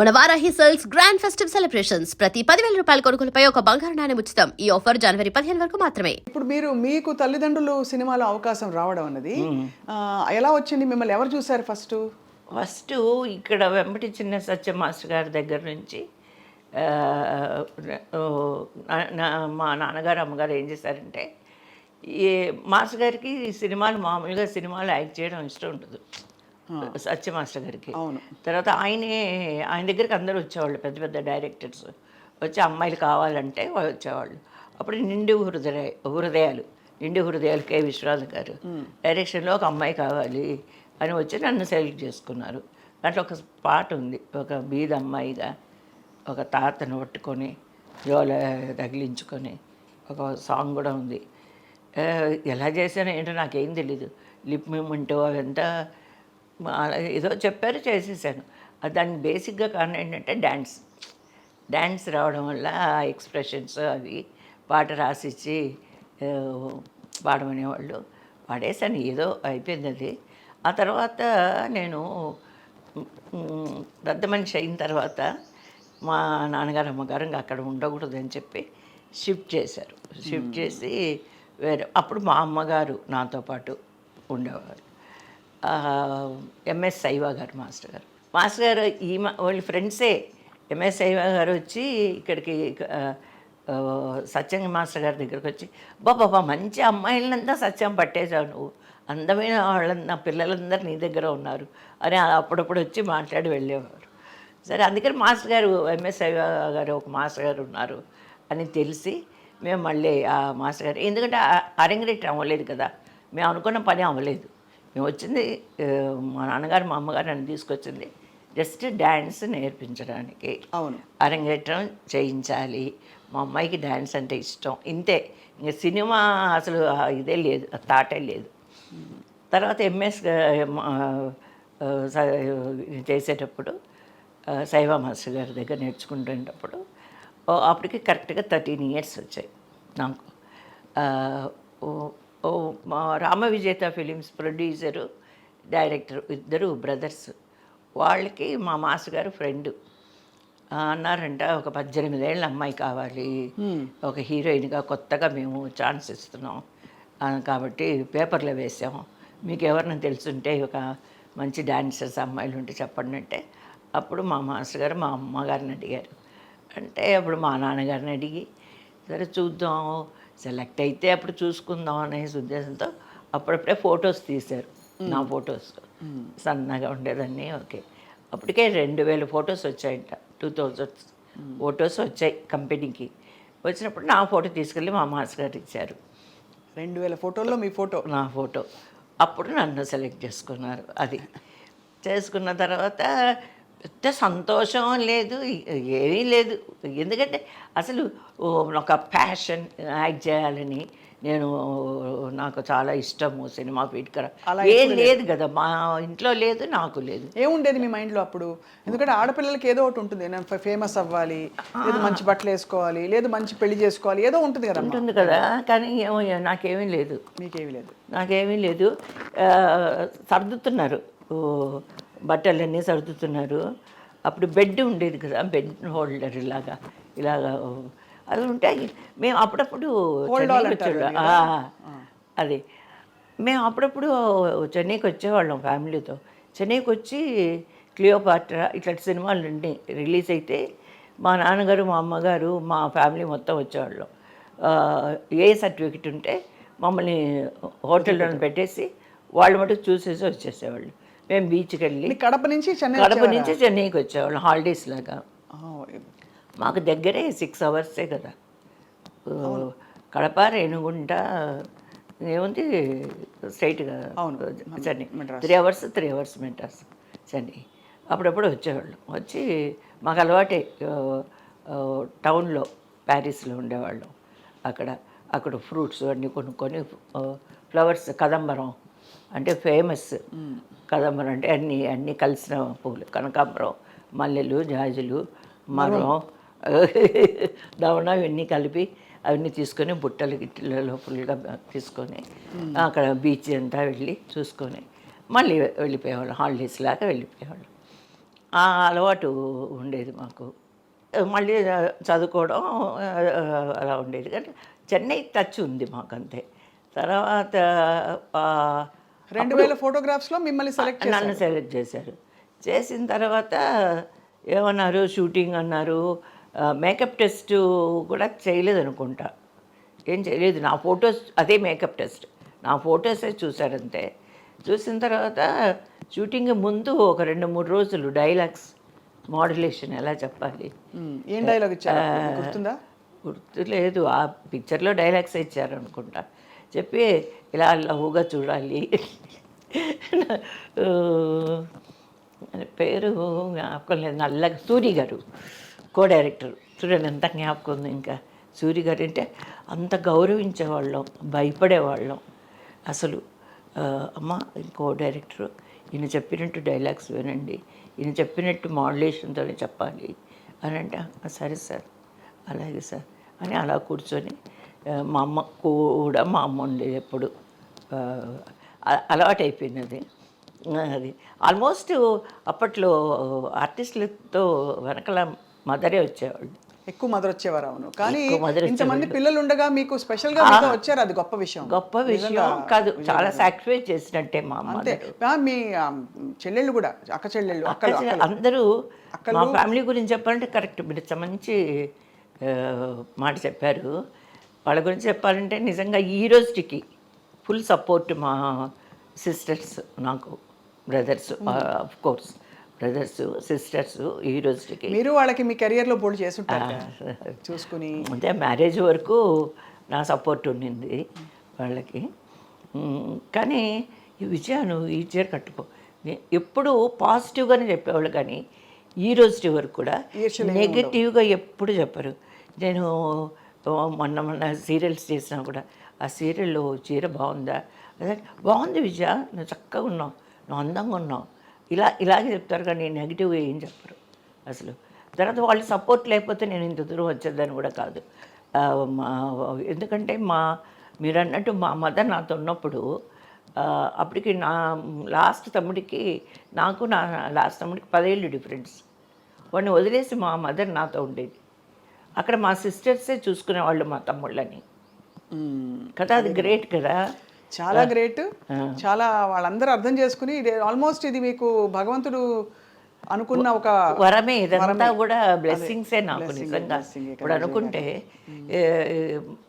మన Varahi sales grand festive celebrations. ప్రతి పదివేల రూపాయల కొనుగోలుపై ఒక బంగారు నాణెం ఉచితం. ఈ ఆఫర్ జనవరి పదిహేను వరకు మాత్రమే. ఇప్పుడు మీరు మీకు తల్లిదండ్రులు సినిమాలో అవకాశం రావడం అన్నది ఎలా వచ్చింది? మిమ్మల్ని ఎవరు చూశారు ఫస్ట్? ఫస్ట్ ఇక్కడ వెంబటి చిన్న సత్య మాస్టర్ గారి దగ్గర నుంచి మా నాన్నగారు అమ్మగారు ఏం చేశారంటే ఈ మాస్టర్ గారికి ఈ సినిమాలు మామూలుగా సినిమాలు యాక్ట్ చేయడం ఇష్టం ఉండదు. సత్య మాస్టర్ గారికి. అవును. తర్వాత ఆయనే ఆయన దగ్గరికి అందరూ వచ్చేవాళ్ళు పెద్ద పెద్ద డైరెక్టర్స్. వచ్చి అమ్మాయిలు కావాలంటే వాళ్ళు వచ్చేవాళ్ళు. అప్పుడు నిండు హృదయ హృదయాలు నిండు హృదయాలు కె విశ్వనాథ్ గారు. డైరెక్షన్లో ఒక అమ్మాయి కావాలి అని వచ్చి నన్ను సెలెక్ట్ చేసుకున్నారు. దాంట్లో ఒక పాట ఉంది ఒక బీద అమ్మాయిగా ఒక తాతను పట్టుకొని జోల తగిలించుకొని ఒక సాంగ్ కూడా ఉంది. ఎలా చేశానో ఏంటో నాకేం తెలీదు. లిప్ మూమెంట్ అవంతా ఏదో చెప్పారు చేసేసాను. దానికి బేసిక్గా కారణం ఏంటంటే డ్యాన్స్ డ్యాన్స్ రావడం వల్ల ఎక్స్ప్రెషన్స్ అవి పాట రాసిచ్చి పాడమనేవాళ్ళు పాడేసాను ఏదో అయిపోయింది అది. ఆ తర్వాత నేను పెద్ద మనిషి అయిన తర్వాత మా నాన్నగారు అమ్మగారు ఇంకా అక్కడ ఉండకూడదు అని చెప్పి షిఫ్ట్ చేశారు. షిఫ్ట్ చేసి వేరే అప్పుడు మా అమ్మగారు నాతో పాటు ఉండేవారు. ఎంఎస్ సైవా గారు మాస్టర్ గారు. మాస్టర్ గారు ఈ మా- వాళ్ళ ఫ్రెండ్సే ఎంఎస్ సైవా గారు వచ్చి ఇక్కడికి సత్యంగ మాస్టర్ గారి దగ్గరికి వచ్చి బాబా మంచి అమ్మాయిలంతా సత్యం పట్టేశావు నువ్వు. అందమైన వాళ్ళంతా పిల్లలందరూ నీ దగ్గర ఉన్నారు. అని అప్పుడప్పుడు వచ్చి మాట్లాడి వెళ్ళేవారు. సరే అందుకని మాస్టర్ గారు ఎంఎస్ సైవా గారు ఒక మాస్టర్ గారు ఉన్నారు అని తెలిసి మేము మళ్ళీ ఆ మాస్టర్ గారు ఎందుకంటే అరంగరేట్ అవ్వలేదు కదా మేము అనుకున్న పని అవ్వలేదు. మేము వచ్చింది మా నాన్నగారు మా అమ్మగారు నన్ను తీసుకొచ్చింది. జస్ట్ డ్యాన్స్ నేర్పించడానికి. అవును. అరంగేట్రం చేయించాలి. మా అమ్మాయికి డ్యాన్స్ అంటే ఇష్టం. ఇంతే. ఇంక సినిమా అసలు ఇదే లేదు తాటే లేదు. తర్వాత ఎంఎస్ చేసేటప్పుడు శైవ మాస్టర్ గారి దగ్గర నేర్చుకుంటున్నప్పుడు అప్పటికి కరెక్ట్గా థర్టీన్ ఇయర్స్ వచ్చాయి నాకు. మా Rama Vijetha films producer director ఇద్దరు బ్రదర్స్. వాళ్ళకి మా మాస్టర్ గారు ఫ్రెండ్ అన్నారంట ఒక పద్దెనిమిదేళ్ళ అమ్మాయి కావాలి. ఒక హీరోయిన్గా కొత్తగా మేము ఛాన్స్ ఇస్తున్నాం. కాబట్టి పేపర్లో వేసాం. మీకు ఎవరిని తెలుసుంటే ఒక మంచి డాన్సర్స్ అమ్మాయిలు ఉంటే చెప్పండి అంటే అప్పుడు మా మాస్టర్ గారు మా అమ్మగారిని అడిగారు. అంటే అప్పుడు మా నాన్నగారిని అడిగి సరే చూద్దాం సెలెక్ట్ అయితే అప్పుడు చూసుకుందాం అనే ఉద్దేశంతో అప్పుడప్పుడే ఫొటోస్ తీశారు. నా ఫొటోస్. సన్నగా ఉండేదాన్ని ఓకే. అప్పటికే రెండు వేల ఫొటోస్ వచ్చాయంట. టూ థౌజండ్ ఫొటోస్ వచ్చాయి కంపెనీకి. వచ్చినప్పుడు నా ఫోటో తీసుకెళ్ళి మా మాస్ గారు ఇచ్చారు. రెండు వేల ఫోటోల్లో మీ ఫోటో? నా ఫోటో. అప్పుడు నన్ను సెలెక్ట్ చేసుకున్నారు అది. చేసుకున్న తర్వాత పెద్ద సంతోషం లేదు ఏమీ లేదు. ఎందుకంటే అసలు ఒక ప్యాషన్ యాక్ట్ చేయాలని నేను నాకు చాలా ఇష్టము సినిమా ఫీట్కర అలా ఏం లేదు. కదా మా ఇంట్లో లేదు నాకు లేదు. ఏముండేది మీ మైండ్లో అప్పుడు? ఎందుకంటే ఆడపిల్లలకి ఏదో ఒకటి ఉంటుంది నేను ఫేమస్ అవ్వాలి లేదు మంచి బట్టలు వేసుకోవాలి లేదు మంచి పెళ్ళి చేసుకోవాలి ఏదో ఉంటుంది కదా ఉంటుంది కదా కానీ ఏమో నాకేమీ లేదు. మీకేమీ లేదు. నాకేమీ లేదు. సర్దుతున్నారు. బట్టలన్నీ సర్దుతున్నారు. అప్పుడు బెడ్ ఉండేది కదా బెడ్ హోల్డర్ ఇలాగా ఇలాగా అది ఉంటే మేము అప్పుడప్పుడు చెన్నైకి వచ్చేవాళ్ళం. ఆ, అది. మేము అప్పుడప్పుడు చెన్నైకి వచ్చేవాళ్ళం ఫ్యామిలీతో. చెన్నైకి వచ్చి క్లియోపాట్రా ఇట్లాంటి సినిమాలు ఉండి రిలీజ్ అయితే మా నాన్నగారు మా అమ్మగారు మా ఫ్యామిలీ మొత్తం వచ్చేవాళ్ళం. ఏ సర్టిఫికెట్ ఉంటే మమ్మల్ని హోటల్లో పెట్టేసి వాళ్ళు మటుకు చూసేసి వచ్చేసేవాళ్ళు. మేము బీచ్కి వెళ్ళి కడప నుంచి చెన్నై కడప నుంచి చెన్నైకి వచ్చేవాళ్ళం హాలిడేస్ లాగా. మాకు దగ్గరే సిక్స్ అవర్సే కదా. కడప రేణుగుంట ఏముంది స్ట్రైట్గా. Chennai. Three hours three hours Madras Chennai. అప్పుడప్పుడు వచ్చేవాళ్ళం. వచ్చి మాకు అలవాటే టౌన్లో ప్యారిస్లో ఉండేవాళ్ళం. అక్కడ అక్కడ ఫ్రూట్స్ అన్నీ కొనుక్కొని ఫ్లవర్స్ కదంబరం అంటే ఫేమస్ కదంబరం అంటే అన్నీ అన్నీ కలిసిన పువ్వులు కనకాంబరం మల్లెలు జాజులు మరం దవన ఇవన్నీ కలిపి అవన్నీ తీసుకొని బుట్టలు గిట్టలలో ఫుల్గా తీసుకొని అక్కడ బీచ్ అంతా వెళ్ళి చూసుకొని మళ్ళీ వెళ్ళిపోయేవాళ్ళం. హాలిడేస్ లాగా వెళ్ళిపోయేవాళ్ళం. ఆ అలవాటు ఉండేది మాకు. మళ్ళీ చదువుకోవడం అలా ఉండేది. కానీ చెన్నై టచ్ ఉంది మాకు అంతే తర్వాత రెండు వేల ఫోటోగ్రాఫ్స్లో మిమ్మల్ని సెలెక్ట్ నన్ను సెలెక్ట్ చేశారు. చేసిన తర్వాత ఏమన్నారు షూటింగ్ అన్నారు మేకప్ టెస్ట్ కూడా చేయలేదు అనుకుంటా ఏం చేయలేదు నా ఫొటోస్ అదే మేకప్ టెస్ట్ నా ఫొటోసే చూసారంతే చూసిన తర్వాత షూటింగ్ ముందు ఒక రెండు మూడు రోజులు డైలాగ్స్ మోడ్యులేషన్ ఎలా చెప్పాలి? ఏం డైలాగ్ ఇచ్చారు? గుర్తుందా? గుర్తులేదు. ఆ పిక్చర్లో డైలాగ్స్ ఇచ్చారు అనుకుంటా చెప్పి ఇలా లవ్వుగా చూడాలి పేరు జ్ఞాపకం లేదు. నల్ల సూరి గారు కో డైరెక్టర్ చూడండి ఎంత జ్ఞాపకం ఉంది ఇంకా. సూరి గారు అంటే అంత గౌరవించేవాళ్ళం భయపడేవాళ్ళం. అసలు అమ్మ ఇంకో డైరెక్టర్ ఈయన చెప్పినట్టు డైలాగ్స్ వినండి. ఈయన చెప్పినట్టు మాడ్యులేషన్తో చెప్పాలి. అని అంటే సరే సార్. అలాగే సార్. అని అలా కూర్చొని మా అమ్మ కూడా మా అమ్మ ఉండేది ఎప్పుడు. ఆ, అ- అలవాటు అయిపోయింది అది. అది ఆల్మోస్ట్ అప్పట్లో ఆర్టిస్టులతో వెనకాల మదరే వచ్చేవాళ్ళు. ఎక్కువ మదర్ వచ్చేవారు అవును. కానీ ఇంతమంది పిల్లలు ఉండగా మీకు స్పెషల్గా వచ్చారు అది గొప్ప విషయం. గొప్ప విషయం కాదు. చాలా సాక్రిఫైస్ చేసినట్టే మా అంతే. మీ చెల్లెళ్ళు కూడా అక్క చెల్లెళ్ళు అక్కడ అందరూ మా ఫ్యామిలీ గురించి చెప్పాలంటే కరెక్ట్ మీరు మంచి మాట చెప్పారు. వాళ్ళ గురించి చెప్పాలంటే నిజంగా ఈ రోజుకి ఫుల్ సపోర్ట్ మా సిస్టర్స్ నాకు brothers of course brothers sisters ఈ రోజుకి. మీరు వాళ్ళకి మీ కెరియర్లో బోల్డ్ చేస్తుంటారు కదా. చూసుకుని. అంటే మ్యారేజ్ వరకు నా సపోర్ట్ ఉండింది వాళ్ళకి. కానీ ఈ విజయాను ఈ చీర కట్టుకో. ఎప్పుడు పాజిటివ్గానే చెప్పేవాళ్ళు కానీ ఈ రోజు వరకు కూడా నెగటివ్గా ఎప్పుడు చెప్పరు. నేను మొన్న మొన్న సీరియల్స్ చేసినా కూడా ఆ సీరియల్లో చీర బాగుందా? అదే బాగుంది విజయ నువ్వు చక్కగా ఉన్నావు నువ్వు అందంగా ఉన్నావు. ఇలా ఇలాగే చెప్తారు కానీ నెగిటివ్గా ఏం చెప్పరు అసలు. తర్వాత వాళ్ళు సపోర్ట్ లేకపోతే నేను ఇంత దూరం వచ్చేదని కూడా కాదు. మా ఎందుకంటే మా మీరు అన్నట్టు మా మదర్ నాతో ఉన్నప్పుడు అప్పటికి నా లాస్ట్ తమ్ముడికి నాకు నా లాస్ట్ తమ్ముడికి పదేళ్ళు డిఫరెన్స్. వాడిని వదిలేసి మా మదర్ నాతో ఉండేది. అక్కడ మా సిస్టర్సే చూసుకునేవాళ్ళు మా తమ్ముళ్ళని. కదా అది గ్రేట్ కదా. చాలా గ్రేట్ చాలా వాళ్ళందరూ అర్థం చేసుకుని ఇది ఆల్మోస్ట్ ఇది మీకు భగవంతుడు అనుకున్న ఒక వరమే. ఇదంతా కూడా బ్లెస్సింగ్సే నాకు నిజంగా. ఇప్పుడు అనుకుంటే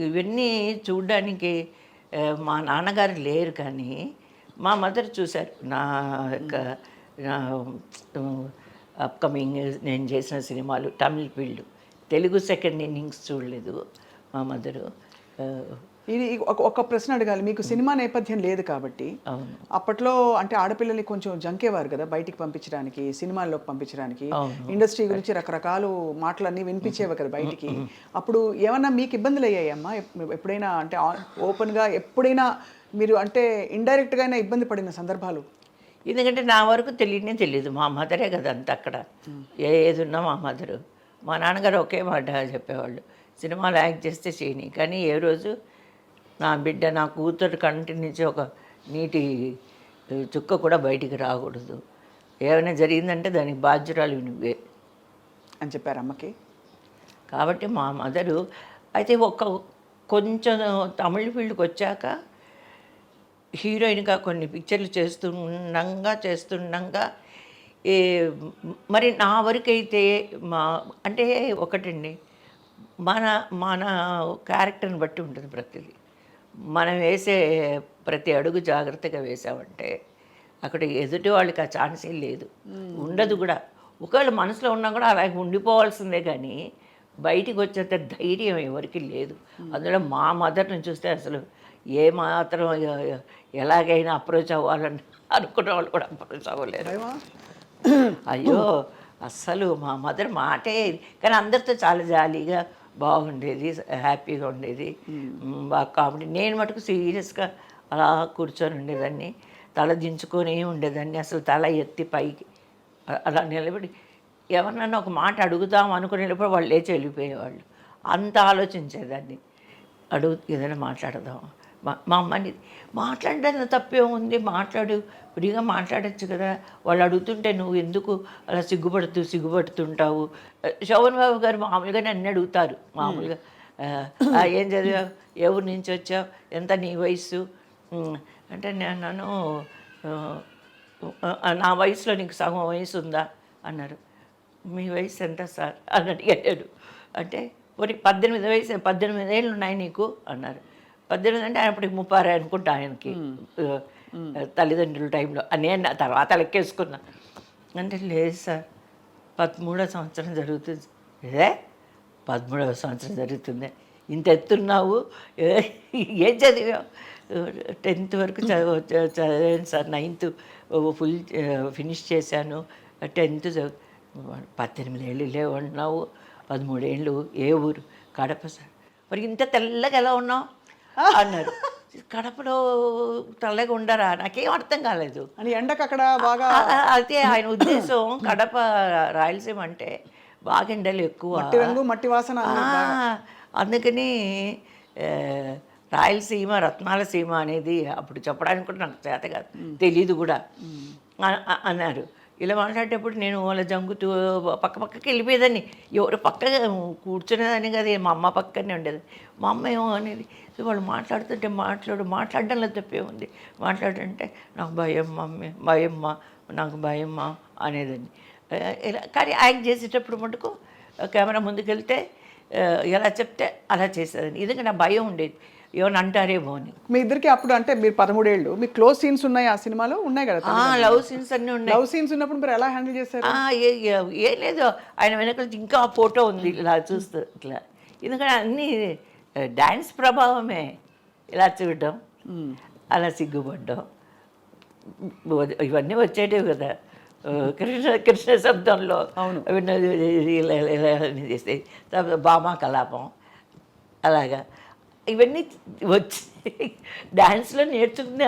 ఇవన్నీ చూడడానికి మా నాన్నగారు లేరు కానీ మా మదర్ చూశారు. నా యొక్క అప్కమింగ్ నేను చేసిన సినిమాలు Tamil field. Telugu second innings చూడలేదు మా మదరు. ఇది ఒక ప్రశ్న అడగాలి. మీకు సినిమా నేపథ్యం లేదు కాబట్టి అప్పట్లో అంటే ఆడపిల్లల్ని కొంచెం జంకేవారు కదా బయటికి పంపించడానికి సినిమాల్లోకి పంపించడానికి. ఇండస్ట్రీ గురించి రకరకాలు మాటలన్నీ వినిపించేవి కదా బయటికి. అప్పుడు ఏమన్నా మీకు ఇబ్బందులు అయ్యాయమ్మా? ఎప్- ఎప్పుడైనా అంటే ఓపెన్గా ఎప్పుడైనా మీరు అంటే ఇండైరెక్ట్గా అయినా ఇబ్బంది పడిన సందర్భాలు? ఎందుకంటే నా వరకు తెలియనే తెలియదు. మా మదరే కదా అంత అక్కడ. ఏ ఏది ఉన్నా మా మదరు. మా నాన్నగారు ఒకే మాట చెప్పేవాళ్ళు. సినిమాలు యాక్ట్ చేస్తే చేయని. కానీ ఏ రోజు నా బిడ్డ నా కూతురు కంటి నుంచి ఒక నీటి చుక్క కూడా బయటికి రాకూడదు. ఏమైనా జరిగిందంటే దానికి బాధ్యురాలు నువ్వే. అని చెప్పారు అమ్మకి? కాబట్టి మా మదరు అయితే ఒక కొంచెం తమిళ ఫీల్డ్కి వచ్చాక హీరోయిన్గా కొన్ని పిక్చర్లు చేస్తుండగా చేస్తుండగా ఏ మరి నా వరకైతే మా అంటే ఒకటండి మన మన క్యారెక్టర్ని బట్టి ఉంటుంది ప్రతిదీ. మనం వేసే ప్రతి అడుగు జాగ్రత్తగా వేసామంటే అక్కడ ఎదుటి వాళ్ళకి ఆ ఛాన్సే లేదు. ఉండదు కూడా. ఒకవేళ మనసులో ఉన్నా కూడా అలాగే ఉండిపోవాల్సిందే కానీ బయటికి వచ్చేంత ధైర్యం ఎవరికి లేదు. అందులో మా మదర్ని చూస్తే అసలు ఏ మాత్రం ఎలాగైనా అప్రోచ్ అవ్వాలని అనుకున్న వాళ్ళు కూడా అప్రోచ్ అవ్వలేరు. భయమా? అయ్యో అస్సలు మా మదర్ మాటే కానీ అందరితో చాలా జాలీగా బాగుండేది హ్యాపీగా ఉండేది. మ్, బాగా కామెడీ. నేను మటుకు సీరియస్గా అలా కూర్చొని ఉండేదాన్ని. తల దించుకొని ఉండేదాన్ని. అసలు తల ఎత్తి పైకి అలా నిలబడి ఎవరినన్నా ఒక మాట అడుగుదాం అనుకునేటప్పుడు వాళ్ళు లేచి వెళ్ళిపోయేవాళ్ళు. అంత ఆలోచించేదాన్ని. అడుగు ఏదైనా మాట్లాడదాం మా అమ్మని మాట్లాడడానికి తప్పే ఉంది మాట్లాడు ఫ్రీగా మాట్లాడచ్చు కదా. వాళ్ళు అడుగుతుంటే నువ్వు ఎందుకు అలా సిగ్గుపడుతూ సిగ్గుపడుతుంటావు? శోభన్ బాబు గారు మామూలుగా నన్ను అడుగుతారు. మామూలుగా ఏం చదివావు? ఎవరి నుంచి వచ్చావు? ఎంత నీ వయసు అంటే నేను నన్ను నా వయసులో నీకు సగం వయసు ఉందా? అన్నారు. మీ వయసు ఎంత సార్? అని అడిగాడు. అంటే మరి పద్దెనిమిది వయసు పద్దెనిమిది ఏళ్ళు ఉన్నాయి నీకు? అన్నారు. పద్దెనిమిది అంటే అప్పటికి ముప్పై ఆరు అనుకుంటా ఆయనకి. తల్లిదండ్రుల టైంలో. అని నేను తర్వాత లెక్కేసుకున్నా. అంటే లేదు సార్ పదమూడో సంవత్సరం జరుగుతుంది. ఇదే పదమూడవ సంవత్సరం జరుగుతుంది. ఇంత ఎత్తున్నావు? ఏ- ఏం చదివావు? టెన్త్ వరకు చదివ చదివాను సార్. నైన్త్ ఫుల్ ఫినిష్ చేశాను. టెన్త్ పద్దెనిమిది ఏళ్ళు లేవన్నావు పదమూడేళ్ళు ఏ ఊరు? కడప సార్. మరి ఇంత తెల్లగా ఎలా ఉన్నావు? అన్నారు. కడపలో తెల్లగా ఉండరా? నాకేం అర్థం కాలేదు. అని ఎండకు అక్కడ బాగా అదే ఆయన ఉద్దేశం కడప రాయలసీమ అంటే బాగా ఎండలు ఎక్కువ. మట్టి రంగు మట్టి వాసన అందుకని రాయలసీమ రత్నాల సీమ అనేది అప్పుడు చెప్పడానికి కూడా నాకు చేత కాదు. తెలీదు కూడా. అన్నారు. ఇలా మాట్లాడేటప్పుడు నేను వాళ్ళ జంగుతూ పక్క పక్కకి వెళ్ళిపోయేదాన్ని. ఎవరు పక్క కూర్చునేదాన్ని కదా మా అమ్మ పక్కనే ఉండేది. మా అమ్మ ఏమో అనేది సో వాళ్ళు మాట్లాడుతుంటే మాట్లాడు మాట్లాడడంలో తప్పే ఉంది. మాట్లాడంటే నాకు భయం మమ్మీ భయం నాకు భయం అనేదాన్ని. ఇలా కానీ యాక్ట్ చేసేటప్పుడు మటుకు కెమెరా ముందుకెళ్తే ఎలా చెప్తే అలా చేసేదాన్ని. ఇది నా భయం ఉండేది. ఏమైనా అంటారేమో అని మీ ఇద్దరికి అప్పుడు అంటే మీరు పదమూడేళ్ళు మీ క్లోజ్ సీన్స్ ఉన్నాయి ఆ సినిమాలో ఉన్నాయి కదా లవ్ సీన్స్ అన్నీ ఉన్నాయి లవ్ సీన్స్ ఉన్నప్పుడు మీరు ఎలా హ్యాండిల్ చేశారు ఆ, ఏ- లేదు ఆయన వెనక ఇంకా ఆ ఫోటో ఉంది ఇలా చూస్తూ ఇట్లా ఎందుకంటే అన్నీ డ్యాన్స్ ప్రభావమే ఇలా చూడడం అలా సిగ్గుపడ్డం ఇవన్నీ వచ్చేటివి కదా కృష్ణ కృష్ణ శబ్దంలో ఇలా తర్వాత భామా కలాపం అలాగా ఇవన్నీ వచ్చి డ్యాన్స్లో నేర్చుకున్న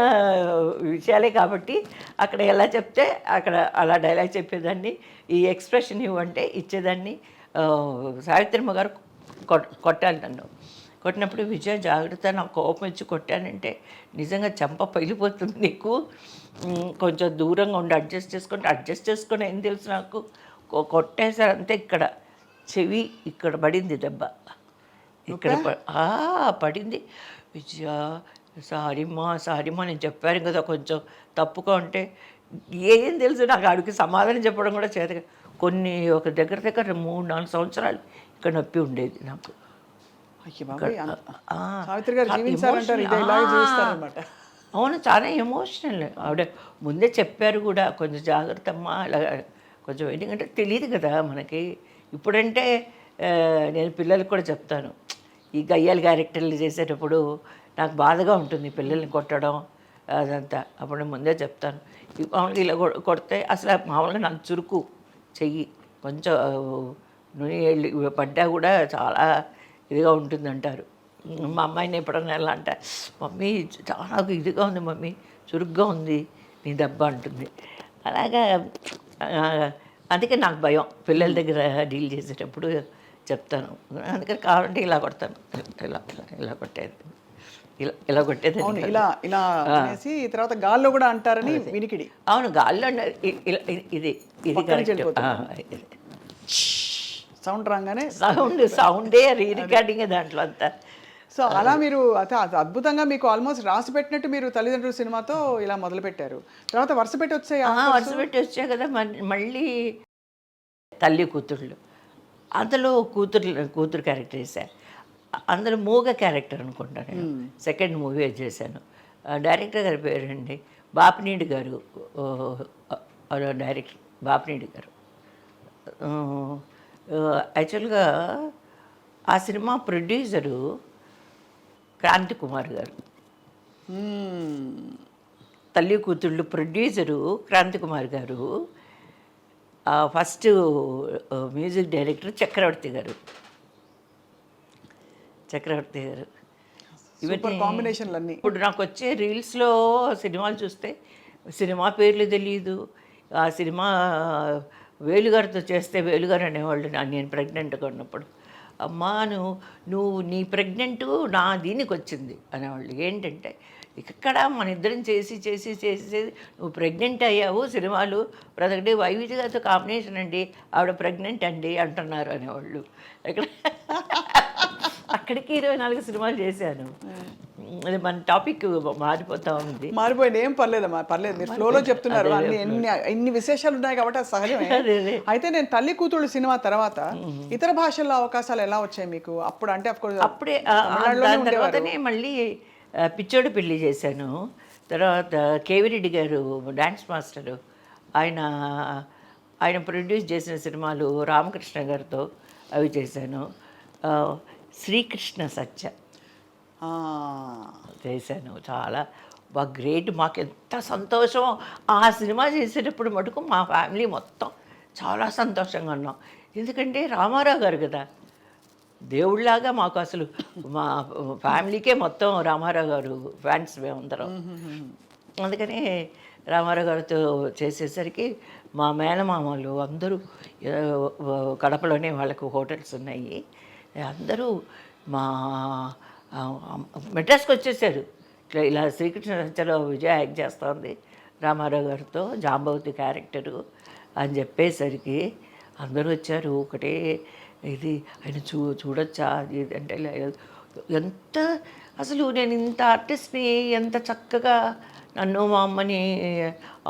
విషయాలే కాబట్టి అక్కడ ఎలా చెప్తే అక్కడ అలా డైలాగ్ చెప్పేదాన్ని ఈ ఎక్స్ప్రెషన్ ఇవ్వంటే ఇచ్చేదాన్ని. సావిత్రమ్మ గారు కొట్టాలి నన్ను. కొట్టినప్పుడు విజయ జాగ్రత్త నాకు కోపం వచ్చి కొట్టానంటే నిజంగా చెంప పగిలిపోతుంది నీకు. కొంచెం దూరంగా ఉండి అడ్జస్ట్ చేసుకుంటే అడ్జస్ట్ చేసుకుని ఏం తెలుసు నాకు? కొ- అంతే ఇక్కడ. చెవి ఇక్కడ పడింది దెబ్బ. ఇక్కడ పడింది. విజయ సారీమ్మా సారీమ్మా నేను చెప్పాను కదా కొంచెం తప్పుగా ఉంటే. ఏం తెలుసు నాకు ఆడికి సమాధానం చెప్పడం కూడా చేత. కొన్ని ఒక దగ్గర దగ్గర మూడు నాలుగు సంవత్సరాలు ఇక్కడ నొప్పి ఉండేది నాకు. అవును చాలా ఎమోషనల్ ఆవిడ ముందే చెప్పారు కూడా కొంచెం జాగ్రత్త అమ్మా ఇలా కొంచెం ఎందుకంటే తెలియదు కదా మనకి. ఇప్పుడంటే నేను పిల్లలకు కూడా చెప్తాను. ఈ గయ్యాలు క్యారెక్టర్లు చేసేటప్పుడు నాకు బాధగా ఉంటుంది పిల్లల్ని కొట్టడం అదంతా. అప్పుడు ముందే చెప్తాను. మామూలుగా ఇలా కొ- కొడితే అసలు మామూలుగా నాకు చురుకు చెయ్యి. కొంచెం నూనె వెళ్ళి పడ్డా కూడా చాలా ఇదిగా ఉంటుంది అంటారు మా అమ్మాయిని ఎప్పుడన్నా ఎలా అంట మమ్మీ చాలా ఇదిగా ఉంది మమ్మీ చురుగ్గా ఉంది నీ దెబ్బ అంటుంది. అలాగా అందుకే నాకు భయం. పిల్లల దగ్గర డీల్ చేసేటప్పుడు చెప్తాను. అందుకని కావాలంటే ఇలా కొడతాను. ఇలా ఇలా ఇలా కొట్టేది. ఇలా ఇలా కొట్టేది ఇలా ఇలా అనేసి తర్వాత గాల్లో కూడా అంటారని వినికిడి. అవును గాల్లో ఇది ఇది. సౌండ్ రాగానే సౌండ్ సౌండే రీ రికార్డింగ్ దాంట్లో అంతా. సో అలా మీరు అద్భుతంగా మీకు ఆల్మోస్ట్ రాసి పెట్టినట్టు మీరు తల్లిదండ్రుల సినిమాతో ఇలా మొదలు పెట్టారు తర్వాత వరుస పెట్టి వచ్చాయి వరుస పెట్టి వచ్చా కదా మళ్ళీ తల్లి కూతుళ్ళు. అందులో కూతురు కూతురు క్యారెక్టర్ వేసాను అందులో మూగ క్యారెక్టర్ అనుకుంటాను నేను. సెకండ్ మూవీ చేశాను. డైరెక్టర్ గారి పేరండి బాపినీడి గారు. డైరెక్టర్ బాపినీడి గారు. యాక్చువల్గా ఆ సినిమా ప్రొడ్యూసరు క్రాంతి కుమార్ గారు. తల్లి కూతుళ్ళు ప్రొడ్యూసరు క్రాంతి కుమార్ గారు. ఫస్ట్ మ్యూజిక్ డైరెక్టర్ చక్రవర్తి గారు. చక్రవర్తి గారు. సూపర్ కాంబినేషన్లు అన్నీ ఇప్పుడు నాకు వచ్చే రీల్స్లో సినిమాలు చూస్తే సినిమా పేర్లు తెలియదు ఆ సినిమా వేలుగారితో చేస్తే వేలుగారు అనేవాళ్ళు నా- నేను ప్రెగ్నెంట్గా ఉన్నప్పుడు. అమ్మా నువ్వు నువ్వు నీ ప్రెగ్నెంట్ నా దీనికి వచ్చింది అనేవాళ్ళు. ఏంటంటే ఇక్కడ మన ఇద్దరం చేసి చేసి చేసి చేసి నువ్వు ప్రెగ్నెంట్ అయ్యావు సినిమాలు ప్రతి వైవిధ్య గారితో కాంబినేషన్ అండి ఆవిడ ప్రెగ్నెంట్ అండి అంటున్నారు అనేవాళ్ళు. ఇక్కడ అక్కడికి ఇరవై నాలుగు సినిమాలు చేశాను. అది మన టాపిక్ మారిపోతా ఉంది. మారిపోయింది ఏం పర్లేదమ్మా పర్లేదు. మీరు ఫ్లోలో చెప్తున్నారు అన్ని ఎన్ని ఎన్ని విశేషాలు ఉన్నాయి కాబట్టి అది సహజమే. అయితే నేను తల్లి కూతుళ్ళు సినిమా తర్వాత ఇతర భాషల్లో అవకాశాలు ఎలా వచ్చాయి మీకు? అప్పుడు అంటే అప్పుడే దాని తర్వాతనే మళ్ళీ పిచ్చోడు పెళ్ళి చేశాను. తర్వాత కేవిరెడ్డి గారు డ్యాన్స్ మాస్టరు ఆయన ఆయన ప్రొడ్యూస్ చేసిన సినిమాలు రామకృష్ణ గారితో అవి చేశాను. శ్రీకృష్ణ సత్య చేశాను. చాలా బాగా గ్రేట్. మాకు ఎంత సంతోషం. ఆ సినిమా చేసేటప్పుడు మటుకు మా ఫ్యామిలీ మొత్తం చాలా సంతోషంగా ఉన్నాం. ఎందుకంటే రామారావు గారు కదా. దేవుళ్ళలాగా మాకు అసలు మా ఫ్యామిలీకే మొత్తం రామారావు గారు ఫ్యాన్స్ మేమందరం. అందుకని రామారావు గారితో చేసేసరికి మా మేనమామలు అందరూ కడపలోనే వాళ్ళకు హోటల్స్ ఉన్నాయి. అందరూ మా మెడ్రాస్కి వచ్చేసారు. ఇట్లా ఇలా శ్రీకృష్ణ చలో విజయ యాక్ట్ చేస్తోంది రామారావు గారితో జాంబవతి క్యారెక్టరు అని చెప్పేసరికి అందరూ వచ్చారు. ఒకటే ఇది ఆయన చూ చూడొచ్చా? అది ఇది అంటే ఎంత అసలు నేను ఇంత ఆర్టిస్ట్ని ఎంత చక్కగా నన్ను మా అమ్మని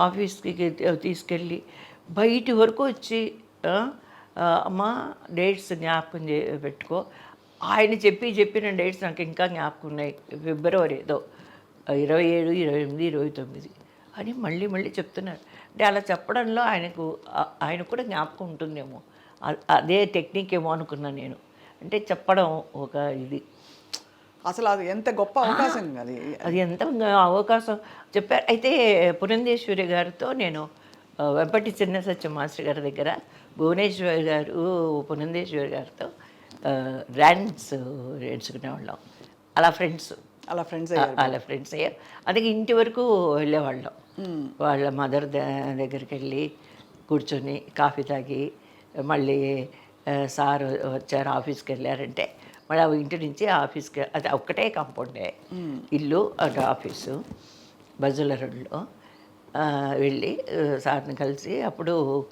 ఆఫీస్కి తీసుకెళ్ళి బయటి వరకు వచ్చి అమ్మ డేట్స్ జ్ఞాపకం చే పెట్టుకో. ఆయన చెప్పి చెప్పిన డేట్స్ నాకు ఇంకా జ్ఞాపకం ఉన్నాయి. ఫిబ్రవరి ఏదో ఇరవై ఏడు ఇరవై ఎనిమిది ఇరవై తొమ్మిది అని మళ్ళీ మళ్ళీ చెప్తున్నారు. అంటే అలా చెప్పడంలో ఆయనకు ఆయనకు కూడా జ్ఞాపకం ఉంటుందేమో. అదే టెక్నిక్ ఏమో అనుకున్నా నేను. అంటే చెప్పడం ఒక ఇది. అసలు అది ఎంత గొప్ప అవకాశం అది. అది ఎంత అవకాశం. చెప్పారు అయితే పురంధేశ్వరి గారితో నేను వెంపటి చిన్న సత్యం మాస్టర్ గారి దగ్గర భువనేశ్వరి గారు పురంధేశ్వరి గారితో డాన్స్ నేర్చుకునేవాళ్ళం అలా ఫ్రెండ్స్ అలా ఫ్రెండ్స్ వాళ్ళ ఫ్రెండ్స్ అయ్యారు. అందుకే ఇంటి వరకు వెళ్ళేవాళ్ళం. వాళ్ళ మదర్ దగ్గరికి వెళ్ళి కూర్చొని కాఫీ తాగి మళ్ళీ సార్ వచ్చారు ఆఫీస్కి వెళ్ళారంటే మళ్ళీ ఇంటి నుంచి ఆఫీస్కి అది ఒక్కటే కాంపౌండే. ఇల్లు అటు ఆఫీసు బజుల రోడ్లో వెళ్ళి సార్ని కలిసి అప్పుడు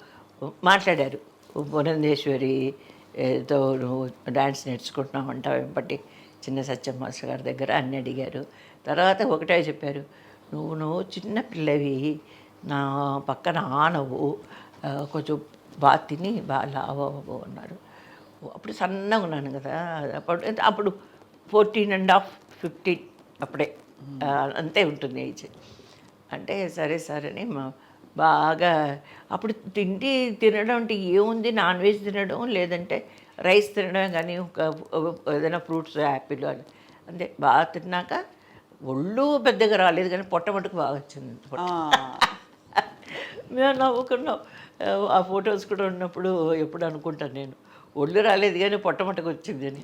మాట్లాడారు. భువనేశ్వరి ఏదో నువ్వు డ్యాన్స్ నేర్చుకుంటున్నావు అంటావు వెంపటి చిన్న సత్యం మాస్టర్ గారి దగ్గర అన్ని అడిగారు. తర్వాత ఒకటే చెప్పారు. నువ్వు నువ్వు చిన్న పిల్లవి నా పక్కన ఆనవు కొంచెం బాగా తిని బాగా లావవు అన్నారు అప్పుడు సన్నగా ఉన్నాను కదా అప్పుడు అప్పుడు ఫోర్టీన్ అండ్ హాఫ్ ఫిఫ్టీన్ అప్పుడే. అంతే ఉంటుంది ఏజ్ అంటే సరే సరే అని బాగా అప్పుడు తిండి తినడం అంటే ఏముంది? నాన్ వెజ్ తినడం లేదంటే రైస్ తినడం కానీ ఒక ఏదైనా ఫ్రూట్స్ యాపిల్ అని. అంతే బాగా తిన్నాక ఒళ్ళు పెద్దగా రాలేదు కానీ పొట్ట మటుకు బాగా వచ్చింది. మేము నవ్వుకున్నాం. ఆ ఫొటోస్ కూడా ఉన్నప్పుడు ఎప్పుడు అనుకుంటాను నేను. ఒళ్ళు రాలేదు కానీ పొట్టమొట్టకు వచ్చింది అని